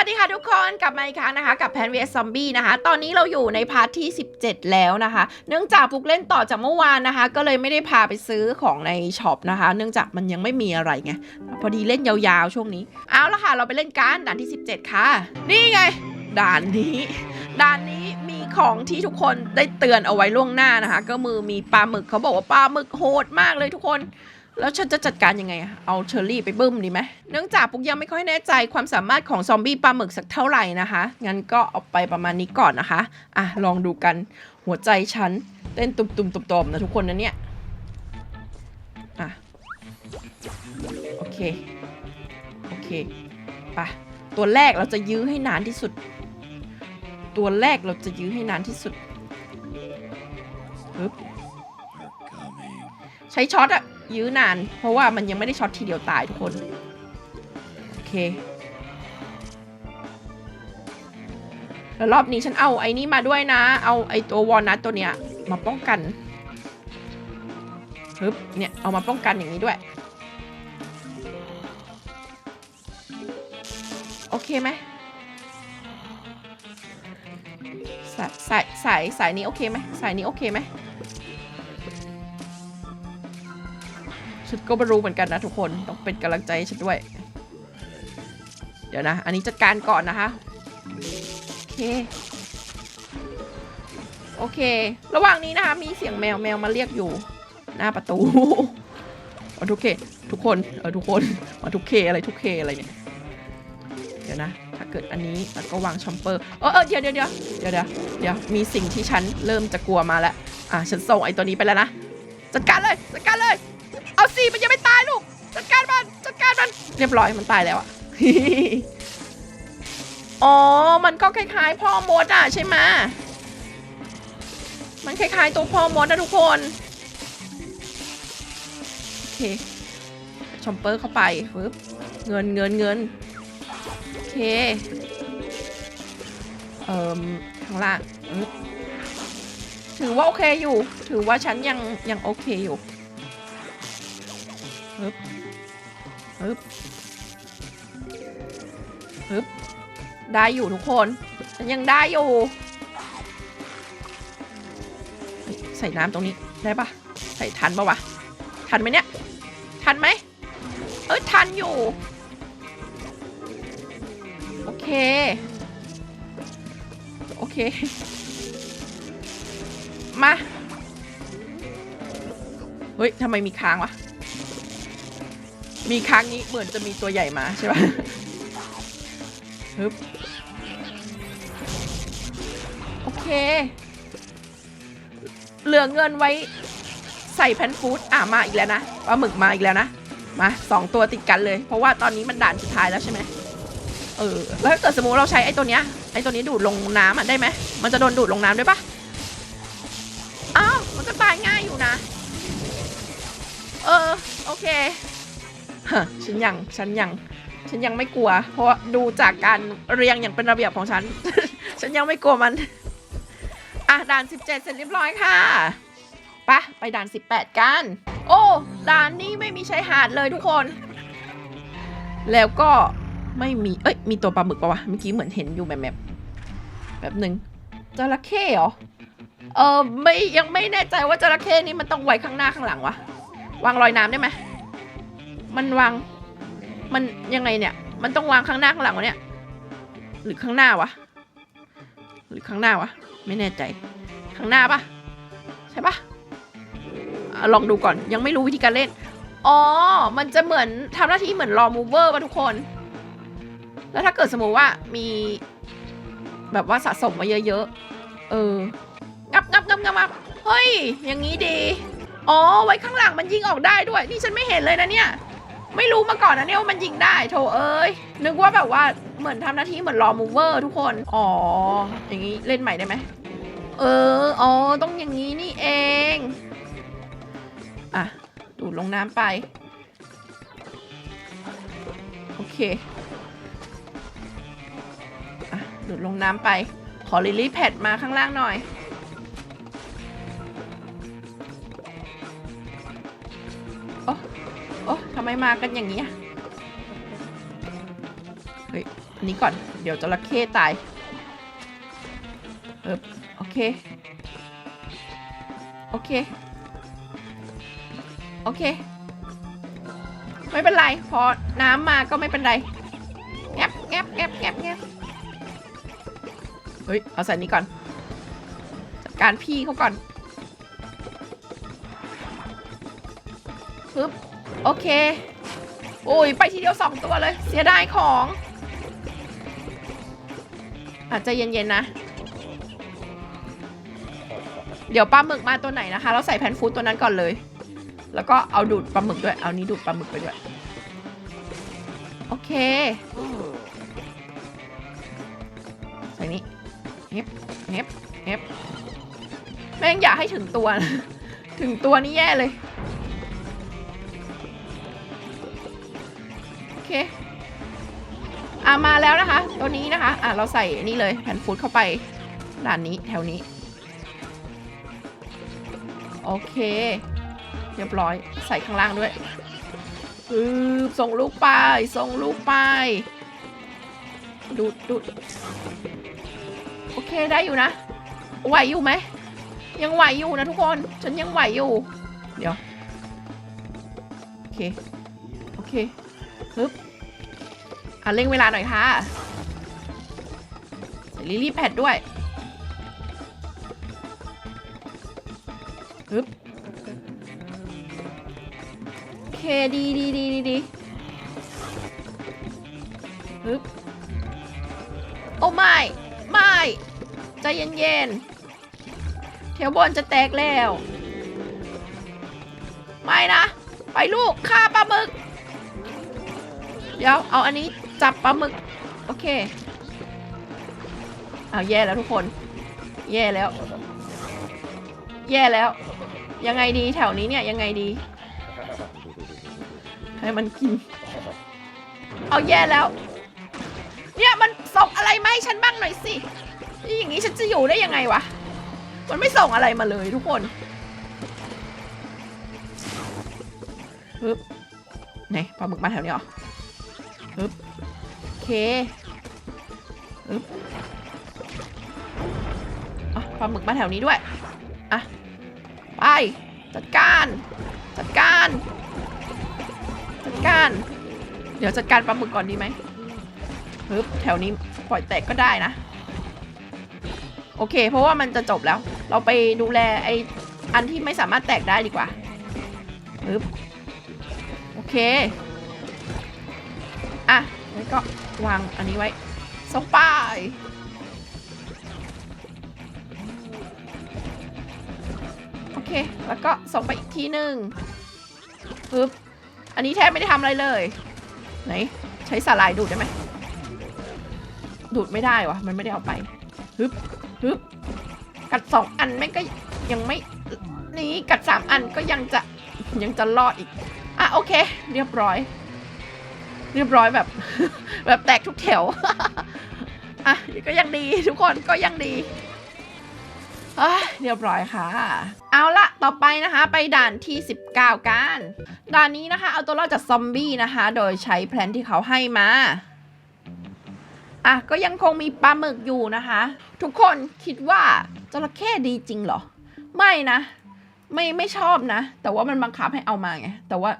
วัสดีค่ะทุกคนกลับมาอีกครั้งนะคะ กับแพนเวสซอมบี้นะคะ ตอนนี้เราอยู่ในพาร์ทที่ 17 แล้วนะคะ เนื่องจากปุกเล่นต่อจากเมื่อวานนะคะ ก็เลยไม่ได้พาไปซื้อของในช็อปนะคะ เนื่องจากมันยังไม่มีอะไรไงพอดีเล่นยาวๆช่วงนี้ เอาละค่ะ เราไปเล่นการด่านที่ 17 ค่ะ นี่ไง ด่านนี้ ด่านนี้มีของที่ทุกคนได้เตือนเอาไว้ล่วงหน้านะคะ ก็มือมีปลาหมึกเขาบอกว่าปลาหมึกโหดมากเลยทุกคน แล้วฉันจะจัดการยังไงอะเอาเชอร์รี่ไปบึ้มดีไหมเนื่องจากปุ๊กยังไม่ค่อยแน่ใจความสามารถของซอมบี้ปลาหมึกสักเท่าไหร่นะคะ งั้นก็เอาไปประมาณนี้ก่อนนะคะ อะ ลองดูกัน หัวใจฉันเต้นตุ่มๆตุ่มๆนะทุกคนนะเนี่ย อะ โอเค โอเค ไป ตัวแรกเราจะยื้อให้นานที่สุด ตัวแรกเราจะยื้อให้นานที่สุดปึ๊บใช้ช็อตอะ ยื้อนาน เพราะว่ามันยังไม่ได้ช็อตทีเดียวตายทุกคน โอเค แล้วรอบนี้ฉันเอาไอ้นี่มาด้วยนะ เอาไอ้ตัววอลนัทตัวเนี้ยมาป้องกันฮึบเนี่ย เอามาป้องกันอย่างนี้ด้วย โอเคไหมสายสายสายสายนี้โอเคไหมสายนี้โอเคไหม ฉันก็ไม่รู้เหมือนกันนะทุกคนต้องเป็นกำลังใจให้ฉันด้วย เดี๋ยวนะ อันนี้จัดการก่อนนะคะ โอเค โอเค ระหว่างนี้นะคะ มีเสียงแมวแมวมาเรียกอยู่ หน้าประตูเอาทุกเค ทุกคนเออทุกคนมาทุกเคอะไรทุกเคอะไรเนี่ย เดี๋ยวนะ ถ้าเกิดอันนี้แล้วก็วางชอมเปอร์เออเออเดี๋ยวเดี๋ยวเดี๋ยวเดี๋ยวเดี๋ยวมีสิ่งที่ฉันเริ่มจะกลัวมาแล้วอะฉันส่งไอ้ตัวนี้ไปแล้วนะจัดการเลยจัดการเลย สิมันยังไม่ตายลูกจัดการมันจัดการมันเรียบร้อยมันตายแล้วอะอ๋อ มันก็คล้ายๆ พ่อมดอะใช่ไหมมันคล้ายๆตัวพ่อมดนะทุกคนโอเคชอมเปอร์เข้าไปฟึบเงินเงินเงินโอเคเอ่อข้างล่างถือว่าโอเคอยู่ ถือว่าฉันยังยังโอเคอยู่ ฮึบฮึบฮึบได้อยู่ทุกคนฉันยังได้อยู่ใส่น้ำตรงนี้ได้ปะใส่ทันปะวะ ทันไหมเนี่ย ทันไหมเอ้ยทันอยู่ โอเค โอเค มา เฮ้ยทำไมมีค้างวะ มีครั้งนี้เหมือนจะมีตัวใหญ่มาใช่ปะฮึบโอเค เหลือเงินไว้ใส่แพนฟูดอะมาอีกแล้วนะปลาหมึกมาอีกแล้วนะ มาสองตัวติดกันเลย เพราะว่าตอนนี้มันด่านสุดท้ายแล้วใช่ไหมเออ แล้วถ้าเกิดสมมติเราใช้ไอ้ตัวเนี้ยไอ้ตัวนี้ดูดลงน้ำอะได้ไหม มันจะโดนดูดลงน้ำด้วยปะอ้าว มันก็ตายง่ายอยู่นะ เออ โอเค ฉันยังฉันยังฉันยังไม่กลัว เพราะดูจากการเรียงอย่างเป็นระเบียบของฉัน ฉันยังไม่กลัวมัน อะด่าน 17 เสร็จเรียบร้อยค่ะไปะไปด่าน 18 กัน โอ้ด่านนี้ไม่มีชายหาดเลยทุกคน แล้วก็ไม่มี เอ้ย มีตัวปลาหมึกปะวะ เมื่อกี้เหมือนเห็นอยู่แบบแบบแบบหนึ่งจระเข้เหรอ เออไม่ยังไม่แน่ใจว่าจระเข้นี่มันต้องไว้ข้างหน้าข้างหลังวะ วางรอยน้ำได้ไหม มันวาง มันยังไงเนี่ย มันต้องวางข้างหน้าข้างหลังวะเนี่ย หรือข้างหน้าวะ หรือข้างหน้าวะ ไม่แน่ใจ ข้างหน้าปะใช่ปะอลองดูก่อน ยังไม่รู้วิธีการเล่น อ๋อ มันจะเหมือนทำหน้าที่เหมือนรอมูเวอร์ป่ะทุกคน แล้วถ้าเกิดสมมติว่ามี แบบว่าสะสมมาเยอะๆ เออ งับงับงับงับงับเฮ้ย อย่างนี้ดี อ๋อ ไว้ข้างหลังมันยิงออกได้ด้วย นี่ฉันไม่เห็นเลยนะเนี่ย ไม่รู้มาก่อนนะเนี่ยว่ามันยิงได้โถเอ้ยนึกว่าแบบว่าเหมือนทำหน้าที่เหมือนรอมูเวอร์ทุกคน อ๋อ อย่างนี้เล่นใหม่ได้ไหมเออ อ๋อ ต้องอย่างนี้นี่เอง อะ ดูดลงน้ำไป โอเค อะ ดูดลงน้ำไป ขอลิลี่แพดมาข้างล่างหน่อย ไมมากันอย่างนี้เฮ้ยอันนี้ก่อน เดี๋ยวจระเข้ตาย เอบโอเค โอเค โอเค ไม่เป็นไร พอน้ำมาก็ไม่เป็นไรแงบแงบแงบแงบแงบเฮ้ย เอาใส่นี้ก่อน จัดการพี่เขาก่อนปึ๊บ โอเค โอ้ย ไปทีเดียวสองตัวเลย เสียดายของ อาจจะเย็นๆนะ เดี๋ยวปลาหมึกมาตัวไหนนะคะ เราใส่แพนฟูดตัวนั้นก่อนเลย แล้วก็เอาดูดปลาหมึกด้วย เอานี้ดูดปลาหมึกไปด้วย โอเค ใส่นี้เน็บเน็บเน็บแม่งอยากให้ถึงตัวนะ ถึงตัวนี่แย่เลย เคอะมาแล้วนะคะ ตัวนี้นะคะ อะเราใส่นี่เลยแผ่นฟูดเข้าไปด้านนี้แถวนี้ โอเค เรียบร้อยใส่ข้างล่างด้วยอือส่งลูกไป ส่งลูกไป ดูดดูดโอเคได้อยู่นะ ไหวอยู่ไหม ยังไหวอยู่นะทุกคน ฉันยังไหวอยู่ เดี๋ยว โอเค โอเค ฮึบอะเร่งเวลาหน่อยค่ะใส่ลิลลี่แพดด้วยฮึบโอเคดีดีดีดีดีฮึบโอ้ไม่ไม่ใจเย็นๆแถวบนจะแตกแล้ว ไม่นะ ไปลูกฆ่าปลาหมึก เดี๋ยวเอาอันนี้จับปลาหมึก โอเค เอาแย่แล้วทุกคน แย่แล้ว แย่แล้ว ยังไงดีแถวนี้เนี่ยยังไงดี ให้มันกิน เอาแย่แล้ว เนี่ยมันส่งอะไรมาให้ฉันบ้างหน่อยสินี่อย่างนี้ฉันจะอยู่ได้ยังไงวะ มันไม่ส่งอะไรมาเลยทุกคนปึ๊บไหนปลาหมึกมาแถวนี้เหรอ ปึ๊บโอเคปึ๊บอะปลาหมึกมาแถวนี้ด้วย อะ ไป จัดการ จัดการ จัดการ เดี๋ยวจัดการปลาหมึกก่อนดีไหมปึ๊บแถวนี้ปล่อยแตกก็ได้นะ โอเค เพราะว่ามันจะจบแล้ว เราไปดูแลไออันที่ไม่สามารถแตกได้ดีกว่าปึ๊บโอเค อะแล้วก็วางอันนี้ไว้ส่งไปโอเค แล้วก็ส่งไปอีกทีหนึ่งปึ๊บอันนี้แทบไม่ได้ทำอะไรเลย ไหน ใช้สาลายดูดได้ไหม ดูดไม่ได้วะมันไม่ได้เอาไปฮึบฮึบกัดสองอันแม่งก็ยังไม่นี่กัดสามอันก็ยังจะยังจะรอดอีก อะโอเค เรียบร้อย เรียบร้อยแบบ แบบแตกทุกแถว อะก็ยังดีทุกคนก็ยังดีเรียบร้อยค่ะ เอาละต่อไปนะคะ ไปด่านที่ 19 กัน ด่านนี้นะคะ เอาตัวรอดจากซอมบี้นะคะ โดยใช้แพลนที่เขาให้มา อะ ก็ยังคงมีปลาหมึกอยู่นะคะ ทุกคนคิดว่าจระเข้ดีจริงเหรอ ไม่นะ ไม่ไม่ชอบนะ แต่ว่ามันบังคับให้เอามาไง แต่ว่า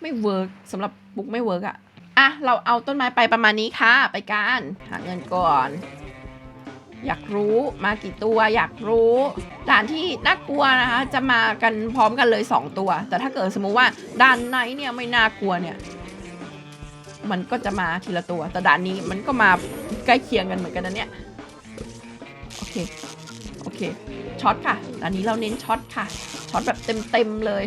ไม่เวิร์กสำหรับบุ๊กไม่เวิร์กอะ อะ เราเอาต้นไม้ไปประมาณนี้ค่ะ ไปกันหาเงินก่อน อยากรู้มากี่ตัวอยากรู้ด่านที่น่ากลัวนะคะ จะมากันพร้อมกันเลย 2 ตัว แต่ถ้าเกิดสมมุติว่าด่านไหนเนี่ยไม่น่ากลัวเนี่ย มันก็จะมาทีละตัว แต่ด่านนี้มันก็มาใกล้เคียงกันเหมือนกันนะเนี่ยโอเคโอเคช็อตค่ะด่านนี้เราเน้นช็อตค่ะช็อตแบบเต็มๆเลย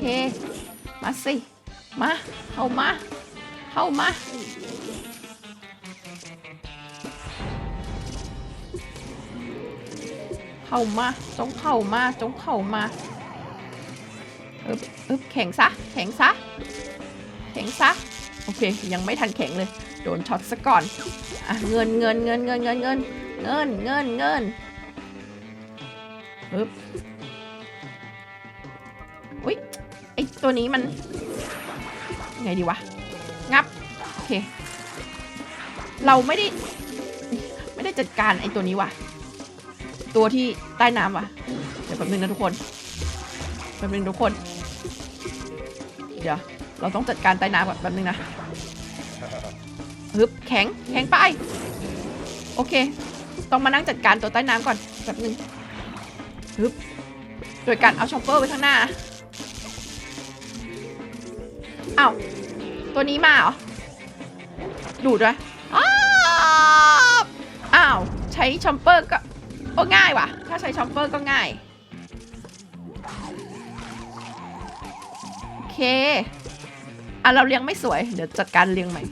เค มาสิ มา เข้ามา เข้ามา เข้ามา จงเข้ามา จงเข้ามาอึบอึบแข็งซะ แข็งซะ แข็งซะ โอเค ยังไม่ทันแข็งเลย โดนช็อตซะก่อน อะ เงินเงินเงินเงินเงินเงินเงินเงินเงินอึบอุ้ย ตัวนี้มันไงดีวะ งับ โอเค เราไม่ได้ ไม่ได้จัดการไอ้ตัวนี้ว่ะ ตัวที่ใต้น้ำว่ะ เดี๋ยวแป๊บนึงนะทุกคนแป๊บนึงทุกคน เดี๋ยว เราต้องจัดการใต้น้ำก่อนแป๊บนึงนะฮึบแข็งแข็งไป โอเค ต้องมานั่งจัดการตัวใต้น้ำก่อนแป๊บนึงฮึบโดยการเอาช็อปเปอร์ไว้ข้างหน้า ตัวนี้มาเหรอ ดูดด้วยอ้าว ใช้ช็อปเปอร์ก็ก็ง่ายว่ะ ถ้าใช้ช็อปเปอร์ก็ง่าย โอเค อะ เราเลี้ยงไม่สวย เดี๋ยวจัดการเลี้ยงใหม่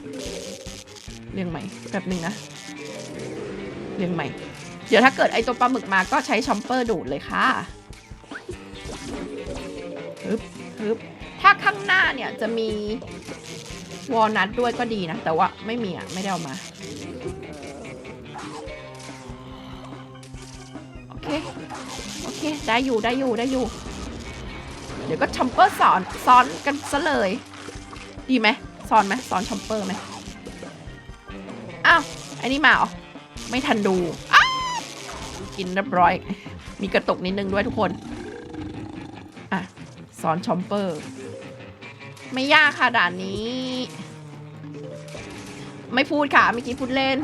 เลี้ยงใหม่แบบนึงนะ เลี้ยงใหม่ เดี๋ยวถ้าเกิดไอตัวปลาหมึกมาก็ใช้ช็อปเปอร์ดูดเลยค่ะฮึบฮึบถ้าข้างหน้าเนี่ยจะมี วอลนัทด้วยก็ดีนะ แต่ว่าไม่มีอะ ไม่ได้เอามา โอเค โอเค ได้อยู่ได้อยู่ได้อยู่ เดี๋ยวก็ช็อปเปอร์สอนซ้อนกันซะเลย ดีไหมซ้อนไหมซ้อนช็อปเปอร์ไหมอ้าวไอ้นี่มาเหรอไม่ทันดูกินเรียบร้อย มีกระตุกนิดนึงด้วยทุกคน อะซ้อนช็อปเปอร์ ไม่ยากค่ะด่านนี้ ไม่พูดค่ะเมื่อกี้พูดเล่น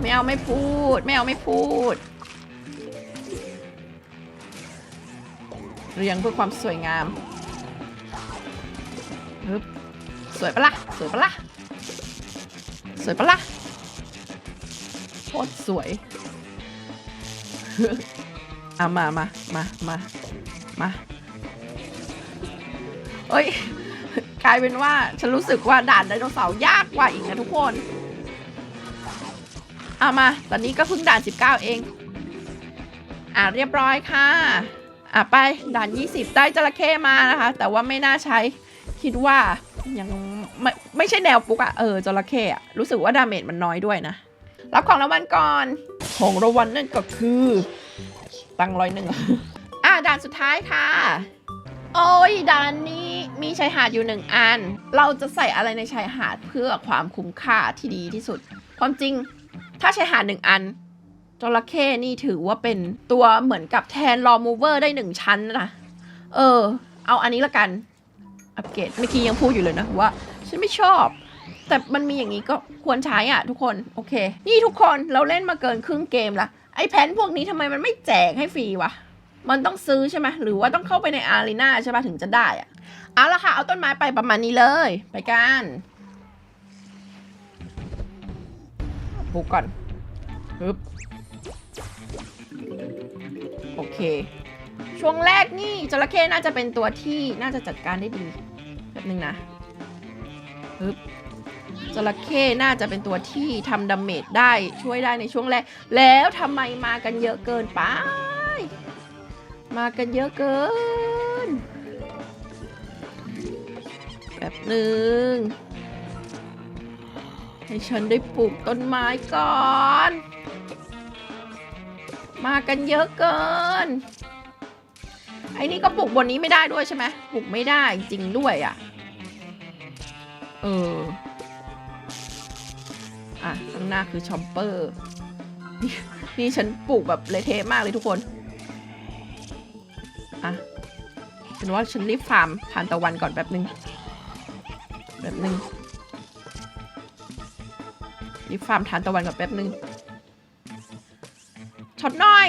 ไม่เอาไม่พูด ไม่เอาไม่พูด เรียงเพื่อความสวยงามฮึบสวยปะล่ะสวยปะล่ะสวยปะล่ะโคตรสวยเอามามามามามาเอ้ย กลายเป็นว่าฉันรู้สึกว่าด่านไดโนเสาร์ยากกว่าอีกนะทุกคนเอามา ตอนนี้ก็เพิ่งด่าน 19 เอง อะเรียบร้อยค่ะ อะไปด่าน 20 ได้จระเข้มานะคะ แต่ว่าไม่น่าใช้คิดว่ายังไม่ไม่ใช่แนวปุ๊กอะเออจระเข้อะรู้สึกว่าดาเมจมันน้อยด้วยนะ รับของรางวัลก่อนของรางวัลนั่นก็คือ ตังร้อยหนึ่งอะด่านสุดท้ายค่ะ โอ้ยด่านนี้ มีชายหาดอยู่หนึ่งอัน เราจะใส่อะไรในชายหาดเพื่อความคุ้มค่าที่ดีที่สุด ความจริง ถ้าชายหาดหนึ่งอันจระเข้นี่ถือว่าเป็นตัวเหมือนกับแทนรอมูเวอร์ได้หนึ่งชั้นนะเออ เอาอันนี้ละกัน อัปเกรดเมื่อกี้ยังพูดอยู่เลยนะว่า ฉันไม่ชอบ แต่มันมีอย่างนี้ก็ควรใช้อะทุกคน โอเค นี่ทุกคนเราเล่นมาเกินครึ่งเกมละไอ้แพนพวกนี้ทำไมมันไม่แจกให้ฟรีวะ มันต้องซื้อใช่ไหมหรือว่าต้องเข้าไปในอารีนาใช่ปะถึงจะได้อะเอาละค่ะ เอาต้นไม้ไปประมาณนี้เลย ไปกันปลูกก่อนปึ๊บโอเค ช่วงแรกนี่จระเข้น่าจะเป็นตัวที่น่าจะจัดการได้ดีแบบนึงนะปึ๊บจระเข้น่าจะเป็นตัวที่ทำดาเมจได้ช่วยได้ในช่วงแรก แล้วทำไมมากันเยอะเกินไป มากันเยอะเกินแบบหนึ่งให้ฉันได้ปลูกต้นไม้ก่อน มากันเยอะเกิน ไอ้นี่ก็ปลูกบนนี้ไม่ได้ด้วยใช่ไหมปลูกไม่ได้จริงด้วยอะ่ะ เออ อะข้างหน้าคือชอมเปอร์ นี่นี่ฉันปลูกแบบเละเทะมากเลยทุกคน อะฉันว่าฉันรีบฟาร์มทานตะวันก่อนแบบนึง แบบนึงรีบฟาร์มทานตะวันก่อนแป๊บนึงช็อตหน่อย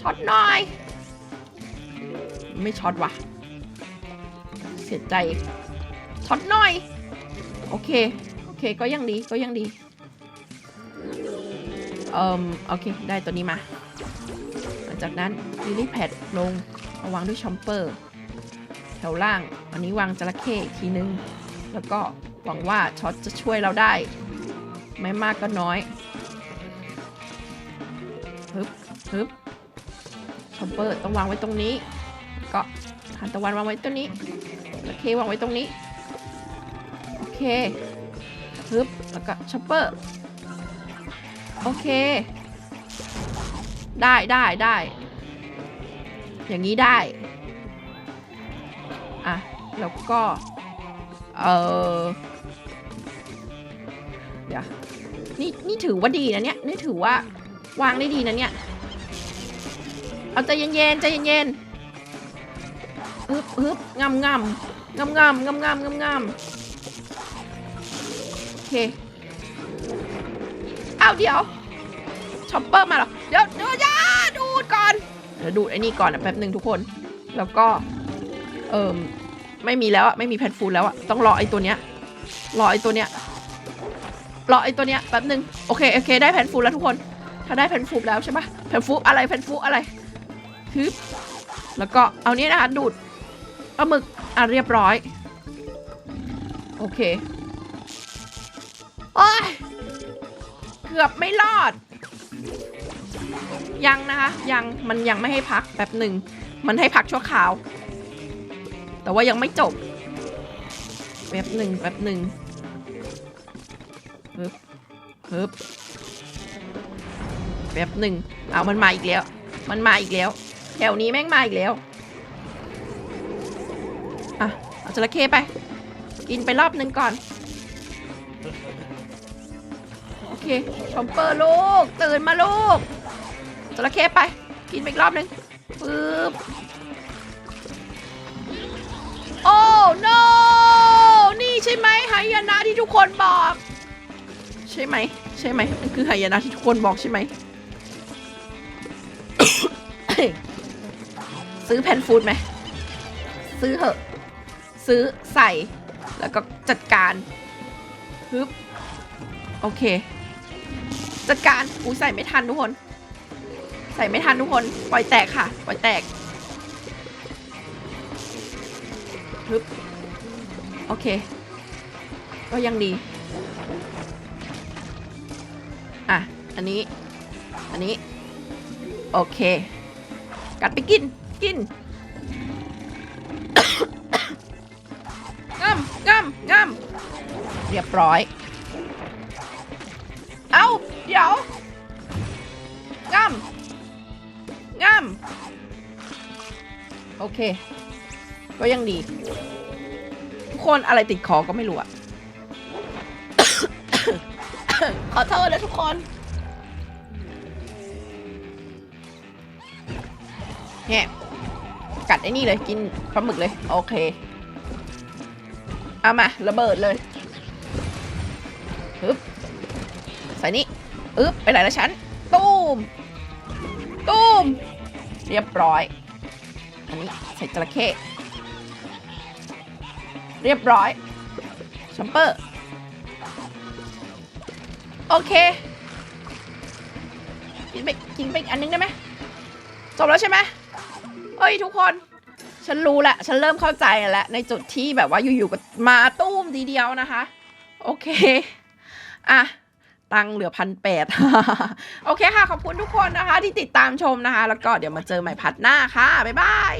ช็อตหน่อย ไม่ช็อตว่ะ เสียใจช็อตหน่อย โอเค โอเคก็ยังดีก็ยังดีเอ่มโอเค ได้ตัวนี้มา หลังจากนั้น ลิลี่แพดลงเอาวางด้วยชอมเปอร์ แถวล่างอันนี้วางจระเข้อีกทีนึง แล้วก็หวังว่าช็อตจะช่วยเราได้ ไม่มากก็น้อยฮึบฮึบชอมเปอร์ต้องวางไว้ตรงนี้ ก็ทานตะวันวางไว้ตรงนี้จระเข้วางไว้ตรงนี้โอเคฮึบแล้วก็ชอปเปอร์โอเค ได้ได้ได้ อย่างนี้ได้ อะ แล้วก็ เออเดี๋ยวนี่นี่ถือว่าดีนะเนี่ย นี่ถือว่าวางได้ดีนะเนี่ย เอาใจเย็นๆใจเย็นๆฮึบฮึบงำงำงำงำงำงำงำงำโอเคเอาเดี๋ยวช็อปเปอร์มาเหรอ เดี๋ยวเดี๋ยวอย่า เดี๋ยวดูดไอ้นี่ก่อนนะแป๊บหนึ่งทุกคน แล้วก็ เอิมไม่มีแล้วอะไม่มีแพนฟูดแล้วอะต้องรอไอ้ตัวเนี้ย รอไอ้ตัวเนี้ย รอไอ้ตัวเนี้ยแป๊บหนึ่งโอเคโอเค ได้แพนฟูดแล้วทุกคน ถ้าได้แพนฟูดแล้วใช่ปะแพนฟูดอะไรแพนฟูดอะไรฮึบแล้วก็เอานี้นะคะดูดปลาหมึกอะเรียบร้อย โอเคโอ้ยเกือบไม่รอด ยังนะคะ ยังมันยังไม่ให้พักแป๊บหนึ่ง มันให้พักชั่วคราว แต่ว่ายังไม่จบแป๊บหนึ่งแป๊บหนึ่งฮึบฮึบแป๊บหนึ่งเอามันมาอีกแล้ว มันมาอีกแล้ว แถวนี้แม่งมาอีกแล้วอะเอาจระเข้ไป กินไปรอบหนึ่งก่อน โอเคชอมเปอร์ลูก ตื่นมาลูก ระเข้ไป กินไปอีกรอบหนึ่งปึ๊บโอ้ no นี่ใช่ไหมหายนะที่ทุกคนบอก ใช่ไหม ใช่ไหมมันคือหายนะที่ทุกคนบอกใช่ไหม ซื้อแพนฟูดไหม ซื้อเหอะ ซื้อใส่ แล้วก็จัดการฮึบโอเค จัดการอุ้ยใส่ไม่ทันทุกคน ส่ไม่ทันทุกคน ปล่อยแตกค่ะ ปล่อยแตกฮึบโอเค ก็ยังดี อะ อันนี้ อันนี้ โอเค กัดไปกิน กินงำงำงำเรียบร้อย เค ก็ยังดี ทุกคนอะไรติดคอก็ไม่รู้อะ ขอโทษนะทุกคน เนี่ย กัดไอ้นี่เลยกินปลาหมึกเลย โอเค เอามา ระเบิดเลยฮึบใส่นี่อึ๊บไปไหนละฉัน ตูม ตูม เรียบร้อย อันนี้ใส่จระเข้เรียบร้อยชัมเปอร์ โอเค กินไปกินไปอีกอันนึงได้ไหมจบแล้วใช่ไหมเอ้ยทุกคน ฉันรู้แหละฉันเริ่มเข้าใจแล้ว ในจุดที่แบบว่าอยู่ๆก็มาตุ้มทีเดียวนะคะ โอเค อะ ตังเหลือพันแปดโอเคค่ะ ขอบคุณทุกคนนะคะ ที่ติดตามชมนะคะ แล้วก็เดี๋ยวมาเจอใหม่พัดหน้าค่ะ บ๊ายบาย